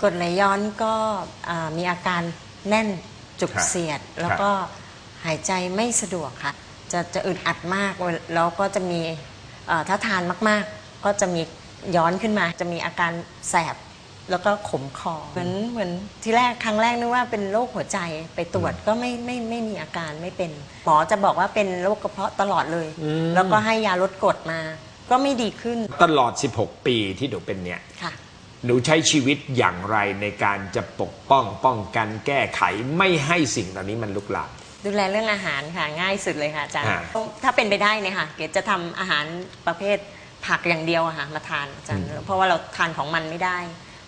กรดไหลย้อนก็อ่ามีอาการแน่นจุกครับเสียดครับแล้วก็หายใจไม่สะดวกค่ะ จะจะอึดอัดมากแล้วก็จะมีเอ่อถ้าทานมากๆ ก็จะมีย้อนขึ้นมา จะมีอาการแสบแล้วก็ขมคอเหมือนเหมือนที่แรกครั้งแรกนึกว่าเป็นโรคหัวใจไปตรวจก็ไม่ไม่ไม่มีอาการไม่เป็น หมอจะบอกว่าเป็นโรคกระเพาะตลอดเลย อืม แล้วก็ให้ยาลดกรดมา ก็ไม่ดีขึ้นตลอด 16 ปีที่หนูเป็นเนี่ย ค่ะ หนูใช้ชีวิตอย่างไรในการจะปกป้องป้องกันแก้ไขไม่ให้สิ่งเหล่านี้มันลุกลาม ดูแลเรื่องอาหารค่ะง่ายสุดเลยค่ะอาจารย์ อ่า ถ้าเป็นไปได้เนี่ยค่ะ เกดจะทำอาหารประเภทผักอย่างเดียวอะค่ะมาทานอาจารย์เพราะว่าเราทานของมันไม่ได้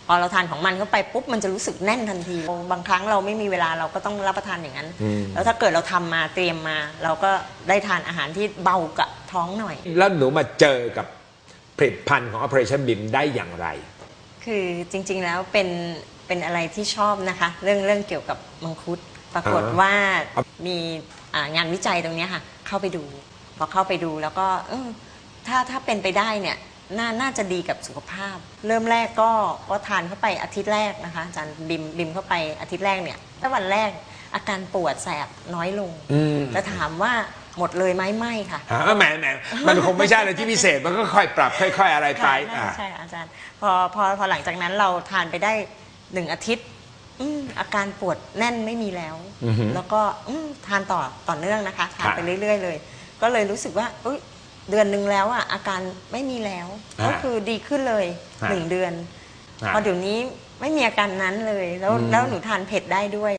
พอเราทานของมันเข้าไปปุ๊บมันจะรู้สึกแน่นทันทีบางครั้งเราไม่มีเวลาเราก็ต้องรับประทานอย่างนั้น อืม แล้วถ้าเกิดเราทำมาเตรียมมา เราก็ได้ทานอาหารที่เบากับท้องหน่อย แล้วหนูมาเจอกับผลิตภัณฑ์ของ Operation BIM ได้อย่างไร คือจริงๆแล้วเป็นเป็นอะไรที่ชอบนะคะ เรื่องเรื่องเกี่ยวกับมังคุด ปรากฏอ่าว่ามีอ่างานวิจัยตรงเนี้ยค่ะ เข้าไปดู พอเข้าไปดูแล้วก็เออถ้าถ้าเป็นไปได้เนี่ยน่าน่าจะดีกับสุขภาพ เริ่มแรกก็ก็ทานเข้าไปอาทิตย์แรกนะคะอาจารย์บิมบิมเข้าไปอาทิตย์แรกเนี่ยถ้าวันแรกอาการปวดแสบน้อยลงอืมแต่ถามว่า หมดเลยไหมไม่ค่ะฮะแหมแหมมันคงไม่ใช่อะไรที่พิเศษมันก็ค่อยปรับค่อย ๆ อะไรไปค่ะอ่า ใช่อาจารย์พอพอพอหลังจากนั้นเราทานไปได้หนึ่งอาทิตย์อืมอาการปวดแน่นไม่มีแล้ว อือฮึแล้วก็อืมทานต่อต่อเนื่องนะคะทานครับไปเรื่อย ๆ เลย ก็เลยรู้สึกว่าเอ้ยเดือนหนึ่งแล้วอะอาการไม่มีแล้ว อ่าก็คือดีขึ้นเลยอ่า หนึ่งเดือนอ่าพอเดี๋ยวนี้ไม่มีอาการนั้นเลยแล้วอืมแล้วหนูทานเผ็ดได้ด้วย